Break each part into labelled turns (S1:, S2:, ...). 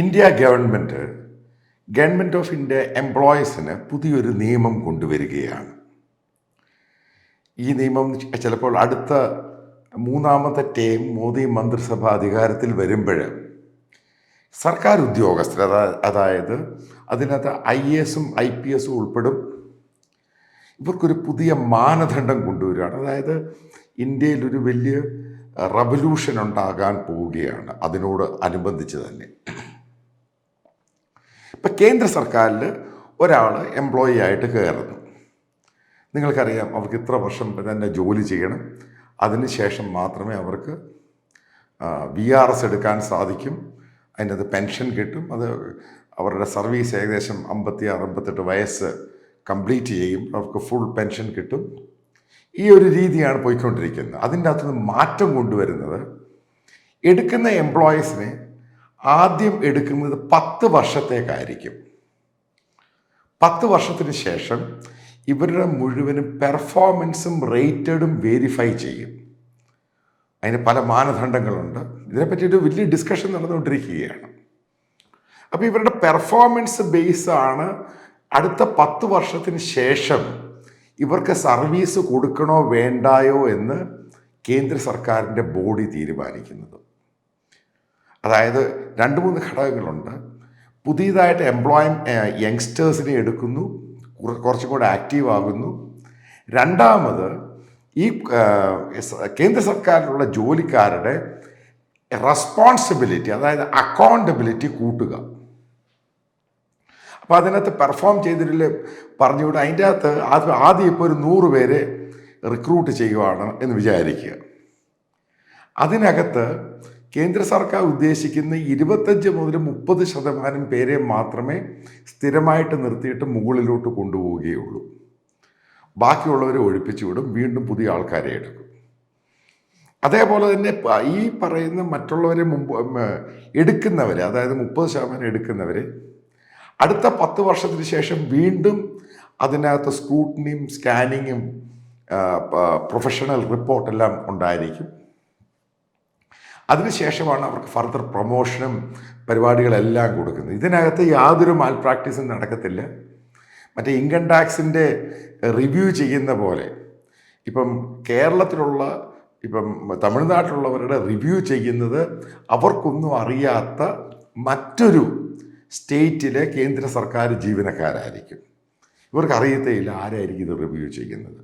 S1: India government government of India എംപ്ലോയീസിന് പുതിയൊരു നിയമം കൊണ്ടുവരികയാണ്. ഈ നിയമം ചിലപ്പോൾ അടുത്ത മൂന്നാമത്തെ ടേം മോദി മന്ത്രിസഭ അധികാരത്തിൽ വരുമ്പോൾ സർക്കാർ ഉദ്യോഗസ്ഥർ അതായത് അതിനകത്ത് ഐ എസും ഐ പി എസും ഉൾപ്പെടും. ഇവർക്കൊരു പുതിയ മാനദണ്ഡം കൊണ്ടുവരികയാണ്. അതായത് ഇന്ത്യയിൽ ഒരു വലിയ റവല്യൂഷൻ ഉണ്ടാകാൻ പോവുകയാണ്. അതിനോട് അനുബന്ധിച്ച് തന്നെ. ഇപ്പം കേന്ദ്ര സർക്കാരിൽ ഒരാൾ എംപ്ലോയി ആയിട്ട് കയറുന്നു. നിങ്ങൾക്കറിയാം അവർക്ക് ഇത്ര വർഷം തന്നെ ജോലി ചെയ്യണം. അതിനുശേഷം മാത്രമേ അവർക്ക് വി ആർ എസ് എടുക്കാൻ സാധിക്കും. അതിനകത്ത് പെൻഷൻ കിട്ടും. അത് അവരുടെ സർവീസ് ഏകദേശം അമ്പത്തി ആറ് അമ്പത്തെട്ട് വയസ്സ് കംപ്ലീറ്റ് ചെയ്യും. അവർക്ക് ഫുൾ പെൻഷൻ കിട്ടും. ഈ ഒരു രീതിയാണ് പോയിക്കൊണ്ടിരിക്കുന്നത്. അതിന്റെ അകത്തുനിന്ന് മാറ്റം കൊണ്ടുവരുന്നത്. എടുക്കുന്ന എംപ്ലോയീസിനെ ആദ്യം എടുക്കുന്നത് പത്ത് വർഷത്തേക്കായിരിക്കും. പത്ത് വർഷത്തിന് ശേഷം ഇവരുടെ മുഴുവനും പെർഫോമൻസും റേറ്റഡും വേരിഫൈ ചെയ്യും. അതിന് പല മാനദണ്ഡങ്ങളുണ്ട്. ഒരു വലിയ ഡിസ്കഷൻ നടന്നുകൊണ്ടിരിക്കുകയാണ്. അപ്പോൾ ഇവരുടെ പെർഫോമൻസ് ബേസ് ആണ് അടുത്ത പത്ത് വർഷത്തിന് ശേഷം ഇവർക്ക് സർവീസ് കൊടുക്കണോ വേണ്ടായോ എന്ന് കേന്ദ്ര സർക്കാരിന്റെ ബോഡി തീരുമാനിക്കുന്നത്. അതായത് രണ്ട് മൂന്ന് ഘടകങ്ങളുണ്ട്. പുതിയതായിട്ട് എംപ്ലോയ് യങ്സ്റ്റേഴ്സിനെ എടുക്കുന്നു. കുറ- കുറച്ചും കൂടെ ആക്റ്റീവ് ആകുന്നു. രണ്ടാമത് ഈ കേന്ദ്ര സർക്കാരിലുള്ള ജോലിക്കാരുടെ റെസ്പോൺസിബിലിറ്റി അതായത് അക്കൗണ്ടബിലിറ്റി കൂട്ടുക. അപ്പോൾ അതിനകത്ത് പെർഫോം ചെയ്തിട്ടില്ല പറഞ്ഞുകൊണ്ട് അതിന്റെ അകത്ത് ആദ്യം ആദ്യം ഇപ്പോൾ ഒരു നൂറ് പേരെ റിക്രൂട്ട് ചെയ്യുവാണ് എന്ന് വിചാരിക്കുക. അതിനകത്ത് കേന്ദ്ര സർക്കാർ ഉദ്ദേശിക്കുന്ന ഇരുപത്തഞ്ച് മുതൽ മുപ്പത് ശതമാനം പേരെ മാത്രമേ സ്ഥിരമായിട്ട് നിർത്തിയിട്ട് മുകളിലോട്ട് കൊണ്ടുപോവുകയുള്ളൂ. ബാക്കിയുള്ളവരെ ഒഴിപ്പിച്ചു വിടും വീണ്ടും പുതിയ ആൾക്കാരെ എടുക്കും. അതേപോലെ തന്നെ ഈ പറയുന്ന മറ്റുള്ളവരെ മുമ്പ് എടുക്കുന്നവരെ അതായത് മുപ്പത് ശതമാനം എടുക്കുന്നവരെ അടുത്ത പത്ത് വർഷത്തിന് ശേഷം വീണ്ടും അതിനകത്ത് സ്ക്രൂട്ടനിയും സ്കാനിങ്ങും പ്രൊഫഷണൽ റിപ്പോർട്ടെല്ലാം ഉണ്ടായിരിക്കും. അതിനുശേഷമാണ് അവർക്ക് ഫർദർ പ്രൊമോഷനും പരിപാടികളെല്ലാം കൊടുക്കുന്നത്. ഇതിനകത്ത് യാതൊരു മാൽ പ്രാക്ടീസും നടക്കത്തില്ല. മറ്റേ ഇൻകം ടാക്സിന്റെ റിവ്യൂ ചെയ്യുന്ന പോലെ ഇപ്പം കേരളത്തിലുള്ള ഇപ്പം തമിഴ്നാട്ടിലുള്ളവരുടെ റിവ്യൂ ചെയ്യുന്നത് അവർക്കൊന്നും അറിയാത്ത മറ്റൊരു സ്റ്റേറ്റിലെ കേന്ദ്ര സർക്കാർ ജീവനക്കാരായിരിക്കും. ഇവർക്ക് അറിയത്തേയില്ല ആരായിരിക്കും ഇത് റിവ്യൂ ചെയ്യുന്നത്.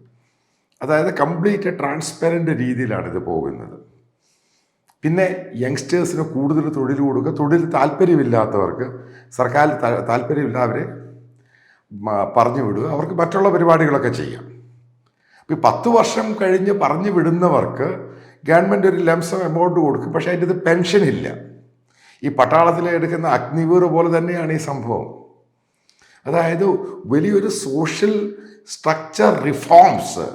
S1: അതായത് കംപ്ലീറ്റ് ട്രാൻസ്പെറന്റ് രീതിയിലാണ് ഇത് പോകുന്നത്. പിന്നെ യങ്സ്റ്റേഴ്സിന് കൂടുതൽ തൊഴിൽ കൊടുക്കുക തൊഴിൽ താല്പര്യമില്ലാത്തവർക്ക് സർക്കാർ താല്പര്യമില്ലാവരെ പറഞ്ഞു വിടുക അവർക്ക് മറ്റുള്ള പരിപാടികളൊക്കെ ചെയ്യാം. അപ്പോൾ ഈ പത്ത് വർഷം കഴിഞ്ഞ് പറഞ്ഞു വിടുന്നവർക്ക് ഗവൺമെന്റ് ഒരു ലംസം എമൗണ്ട് കൊടുക്കും പക്ഷേ അതിന്റെ ഇത് പെൻഷൻ ഇല്ല. ഈ പട്ടാളത്തിൽ എടുക്കുന്ന അഗ്നിവീർ പോലെ തന്നെയാണ് ഈ സംഭവം. അതായത് വലിയൊരു സോഷ്യൽ സ്ട്രക്ചർ റിഫോംസ്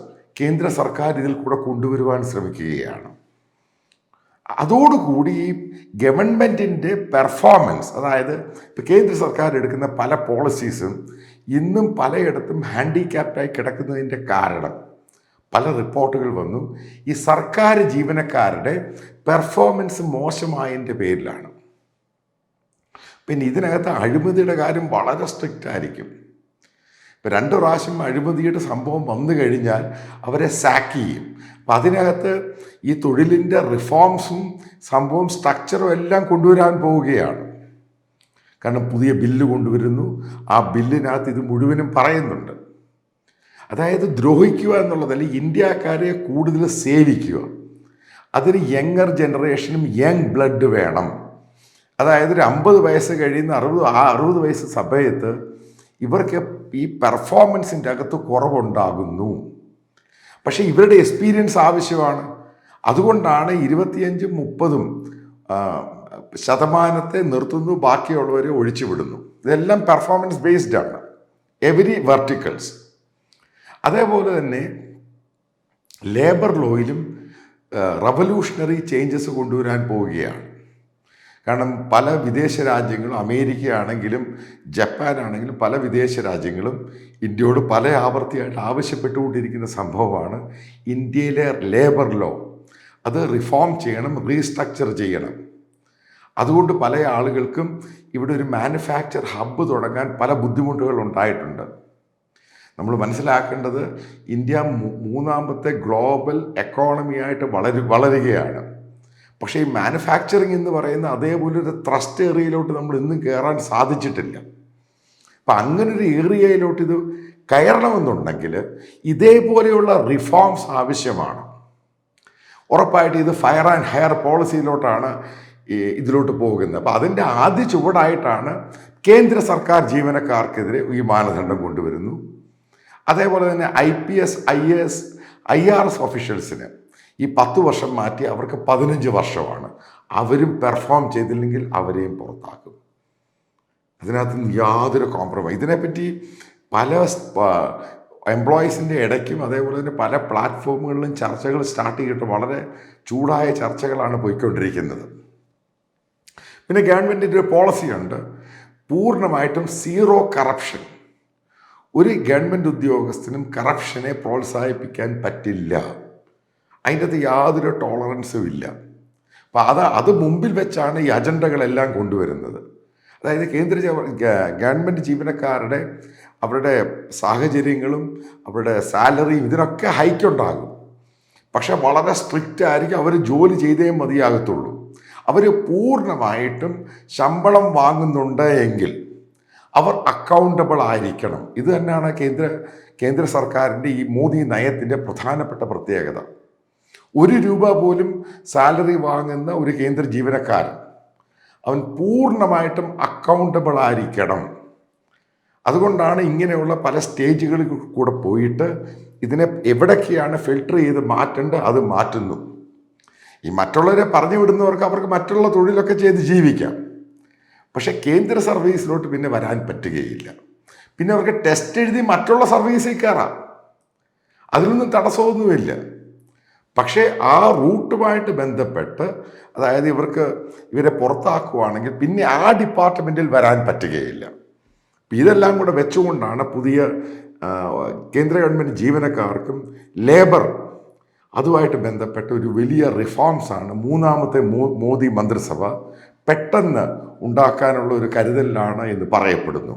S1: കേന്ദ്ര സർക്കാർ ഇതിൽ കൂടെ കൊണ്ടുവരുവാൻ ശ്രമിക്കുകയാണ്. അതോടുകൂടി ഈ ഗവൺമെന്റിന്റെ പെർഫോമൻസ് അതായത് ഇപ്പോൾ കേന്ദ്ര സർക്കാർ എടുക്കുന്ന പല പോളിസീസും ഇന്നും പലയിടത്തും ഹാൻഡിക്യാപ്റ്റായി കിടക്കുന്നതിന്റെ കാരണം പല റിപ്പോർട്ടുകൾ വന്നു ഈ സർക്കാർ ജീവനക്കാരുടെ പെർഫോമൻസ് മോശമായതിന്റെ പേരിലാണ്. പിന്നെ ഇതിനകത്ത് അഴിമതിയുടെ കാര്യം വളരെ സ്ട്രിക്റ്റ് ആയിരിക്കും ഇപ്പം രണ്ട് പ്രാവശ്യം അഴിമതിയുടെ സംഭവം വന്നു കഴിഞ്ഞാൽ അവരെ സാക്ക് ചെയ്യും. അപ്പം അതിനകത്ത് ഈ തൊഴിലിന്റെ റിഫോംസും സംഭവം സ്ട്രക്ചറും എല്ലാം കൊണ്ടുവരാൻ പോവുകയാണ്. കാരണം പുതിയ ബില്ല് കൊണ്ടുവരുന്നു. ആ ബില്ലിനകത്ത് ഇത് മുഴുവനും പറയുന്നുണ്ട്. അതായത് ദ്രോഹിക്കുക എന്നുള്ളതല്ല ഇന്ത്യക്കാരെ കൂടുതൽ സേവിക്കുക. അതിന് യങ്ങർ ജനറേഷനും യങ് ബ്ലഡ് വേണം. അതായത് ഒരു അമ്പത് വയസ്സ് കഴിയുന്ന അറുപത് ആ അറുപത് വയസ്സ് സമയത്ത് ഇവർക്ക് ഈ പെർഫോമൻസിന്റെ അകത്ത് കുറവുണ്ടാകുന്നു. പക്ഷേ ഇവരുടെ എക്സ്പീരിയൻസ് ആവശ്യമാണ്. അതുകൊണ്ടാണ് ഇരുപത്തിയഞ്ചും മുപ്പതും ശതമാനത്തെ നിർത്തുന്നു ബാക്കിയുള്ളവരെ ഒഴിച്ചുവിടുന്നു. ഇതെല്ലാം പെർഫോമൻസ് ബേസ്ഡ് ആണ്. എവരി വെർട്ടിക്കൽസ് അതേപോലെ തന്നെ ലേബർ ലോയിലും റവല്യൂഷണറി ചേഞ്ചസ് കൊണ്ടുവരാൻ പോവുകയാണ്. കാരണം പല വിദേശ രാജ്യങ്ങളും അമേരിക്ക ആണെങ്കിലും ജപ്പാൻ ആണെങ്കിലും പല വിദേശ രാജ്യങ്ങളും ഇന്ത്യയോട് പല ആവർത്തിയായിട്ട് ആവശ്യപ്പെട്ടുകൊണ്ടിരിക്കുന്ന സംഭവമാണ് ഇന്ത്യയിലെ ലേബർ ലോ അത് റിഫോം ചെയ്യണം റീസ്ട്രക്ചർ ചെയ്യണം. അതുകൊണ്ട് പല ആളുകൾക്കും ഇവിടെ ഒരു മാനുഫാക്ചർ ഹബ്ബ് തുടങ്ങാൻ പല ബുദ്ധിമുട്ടുകൾ ഉണ്ടായിട്ടുണ്ട്. നമ്മൾ മനസ്സിലാക്കേണ്ടത് ഇന്ത്യ മൂന്നാമത്തെ ഗ്ലോബൽ എക്കോണമിയായിട്ട് വളരു വളരുകയാണ്. പക്ഷേ ഈ മാനുഫാക്ചറിങ് എന്ന് പറയുന്ന അതേപോലെ ഒരു ത്രസ്റ്റ് ഏറിയയിലോട്ട് നമ്മൾ ഇന്നും കയറാൻ സാധിച്ചിട്ടില്ല. അപ്പം അങ്ങനൊരു ഏറിയയിലോട്ട് ഇത് കയറണമെന്നുണ്ടെങ്കിൽ ഇതേപോലെയുള്ള റിഫോംസ് ആവശ്യമാണ്. ഉറപ്പായിട്ട് ഇത് ഫയർ ആൻഡ് ഹയർ പോളിസിയിലോട്ടാണ് ഇതിലോട്ട് പോകുന്നത്. അപ്പോൾ അതിന്റെ ആദ്യ ചുവടായിട്ടാണ് കേന്ദ്ര സർക്കാർ ജീവനക്കാർക്കെതിരെ ഈ മാനദണ്ഡം കൊണ്ടുവരുന്നു. അതേപോലെ തന്നെ I P S I S I R S ഓഫീഷ്യൽസിന് ഈ പത്ത് വർഷം മാറ്റി അവർക്ക് പതിനഞ്ച് വർഷമാണ്. അവരും പെർഫോം ചെയ്തില്ലെങ്കിൽ അവരെയും പുറത്താക്കും. അതിനകത്ത് യാതൊരു കോംപ്രമൈസ് ഇതിനെപ്പറ്റി പല എംപ്ലോയീസിന്റെ ഇടയ്ക്കും അതേപോലെ തന്നെ പല പ്ലാറ്റ്ഫോമുകളിലും ചർച്ചകൾ സ്റ്റാർട്ട് ചെയ്തിട്ട് വളരെ ചൂടായ ചർച്ചകളാണ് പോയിക്കൊണ്ടിരിക്കുന്നത്. പിന്നെ ഗവൺമെന്റിന്റെ ഒരു പോളിസിയുണ്ട് പൂർണമായിട്ടും സീറോ കറപ്ഷൻ ഒരു ഗവൺമെന്റ് ഉദ്യോഗസ്ഥനും കറപ്ഷനെ പ്രോത്സാഹിപ്പിക്കാൻ പറ്റില്ല. അതിന്റെ അകത്ത് യാതൊരു ടോളറൻസും ഇല്ല. അപ്പം അത് അത് മുമ്പിൽ വെച്ചാണ് ഈ അജണ്ടകളെല്ലാം കൊണ്ടുവരുന്നത്. അതായത് കേന്ദ്ര ഗവൺമെന്റ് ജീവനക്കാരുടെ അവരുടെ സാഹചര്യങ്ങളും അവരുടെ സാലറിയും ഇതിനൊക്കെ ഹൈക്കുണ്ടാകും. പക്ഷെ വളരെ സ്ട്രിക്റ്റ് ആയിരിക്കും അവർ ജോലി ചെയ്തേ മതിയാകത്തുള്ളൂ. അവർ പൂർണമായിട്ടും ശമ്പളം വാങ്ങുന്നുണ്ട് എങ്കിൽ അവർ അക്കൗണ്ടബിൾ ആയിരിക്കണം. ഇത് തന്നെയാണ് കേന്ദ്ര കേന്ദ്ര സർക്കാരിന്റെ ഈ മോദി നയത്തിന്റെ പ്രധാനപ്പെട്ട പ്രത്യേകത. ഒരു രൂപ പോലും സാലറി വാങ്ങുന്ന ഒരു കേന്ദ്ര ജീവനക്കാരൻ അവൻ പൂർണമായിട്ടും അക്കൗണ്ടബിൾ ആയിരിക്കണം. അതുകൊണ്ടാണ് ഇങ്ങനെയുള്ള പല സ്റ്റേജുകളിൽ കൂടെ പോയിട്ട് ഇതിനെ എവിടെയൊക്കെയാണ് ഫിൽട്ടർ ചെയ്ത് മാറ്റേണ്ടത് അത് മാറ്റുന്നു. ഈ മറ്റുള്ളവരെ പറഞ്ഞു വിടുന്നവർക്ക് അവർക്ക് മറ്റുള്ള തൊഴിലൊക്കെ ചെയ്ത് ജീവിക്കാം. പക്ഷെ കേന്ദ്ര സർവീസിലോട്ട് പിന്നെ വരാൻ പറ്റുകയില്ല. പിന്നെ അവർക്ക് ടെസ്റ്റ് എഴുതി മറ്റുള്ള സർവീസിൽ കയറാം. അതിലൊന്നും തടസ്സമൊന്നുമില്ല. പക്ഷേ ആ റൂട്ടുമായിട്ട് ബന്ധപ്പെട്ട് അതായത് ഇവർക്ക് ഇവരെ പുറത്താക്കുവാണെങ്കിൽ പിന്നെ ആ ഡിപ്പാർട്ട്മെന്റിൽ വരാൻ പറ്റുകയില്ല. ഇതെല്ലാം കൂടെ വെച്ചുകൊണ്ടാണ് പുതിയ കേന്ദ്ര ഗവൺമെന്റ് ജീവനക്കാർക്കും ലേബർ അതുമായിട്ട് ബന്ധപ്പെട്ട ഒരു വലിയ റിഫോംസാണ് മൂന്നാമത്തെ മോദി മന്ത്രിസഭ പെട്ടെന്ന് ഉണ്ടാക്കാനുള്ള ഒരു കരുതലിലാണ് എന്ന് പറയപ്പെടുന്നു.